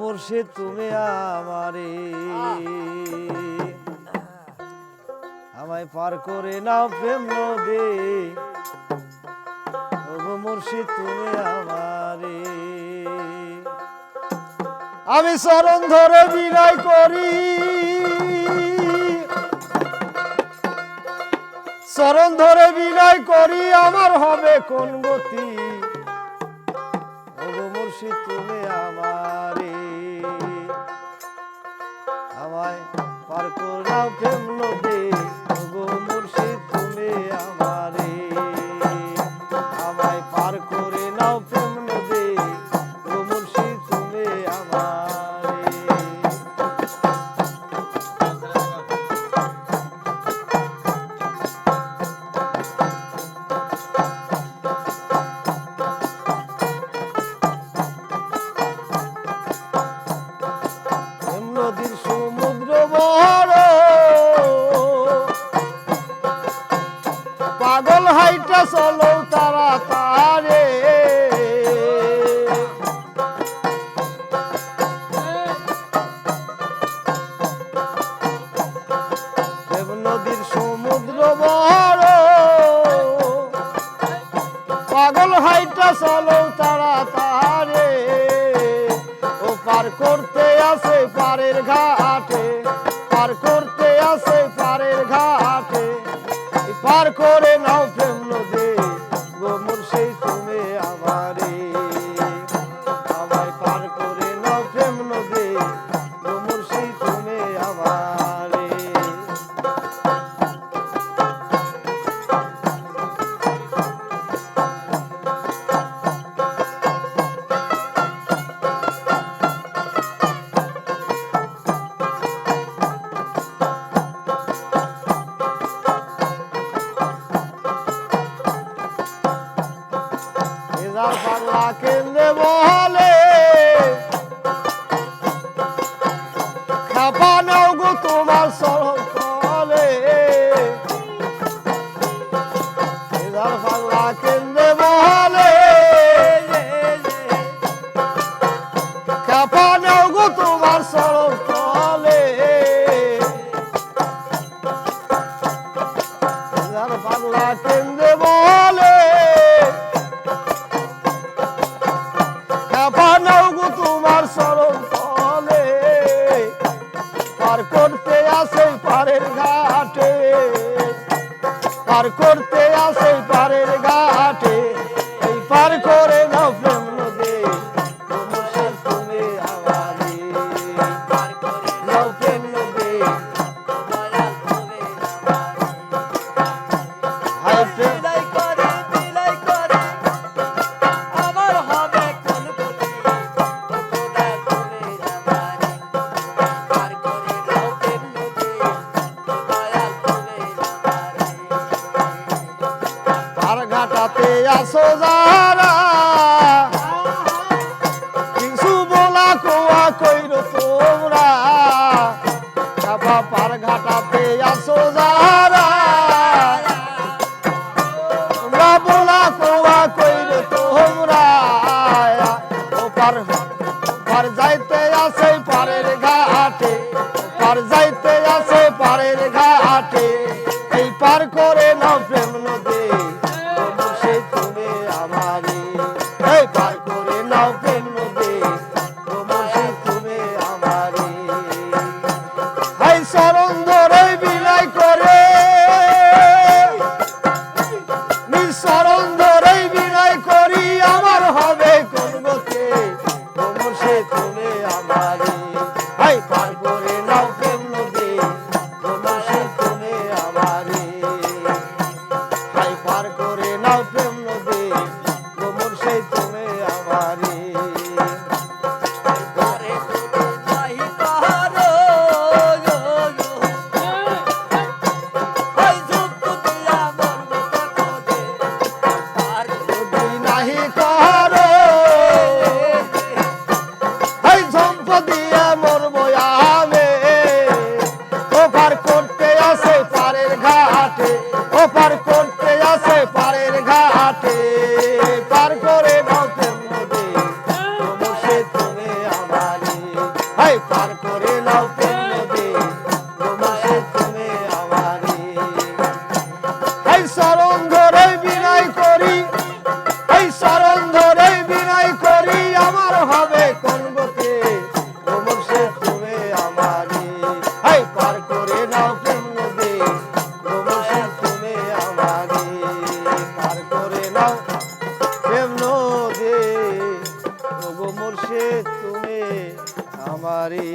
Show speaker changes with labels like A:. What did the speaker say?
A: মুর্শিদ, তুমি আমারে আমায় পার করে নাও প্রেম নদী। মুর্শিদ, তুমি আমারে আমি চরণ ধরে বিনয় করি। চরণ ধরে বিনয় করি, আমার হবে কোন গতি? মুর্শি তুমি আমার আমায় পার করাও কেমন গো মুর্শি তুমি আমারে চলো তারা তারে ও পার করতে আসে পারের ঘাটে, পার করতে আসে পারের ঘাটে। পার করে নাও পাগলা কেন্দ্রে বলে তোমার সরল ফলে পার করতে আসে পারের ঘাটে। পার করতে আসে পারের ঘাটে। পার করে আসো যারা, কিছু বলা কোয়া কইর তোমরা। চাপা পার ঘাটাতে আসো যারা, তোমরা বলা কোয়া কইর তোমরা। ও পার যাইতে আসে পারের ঘাটে পার যাইতে নিঃসরণ নাহি করো এই সম্প দিয়ে মরবো আমি ওপার করতে আসে পারের ঘাটে, ওপার করতে আসে পারের ঘাটে। আমার হবে কোন গতে? সে তুমি আমারি। হাই, পার করে নাও কোন দে অমুক সে তুমি আমারি। পার করে নাও কেমন দে সে তুমি আমারি।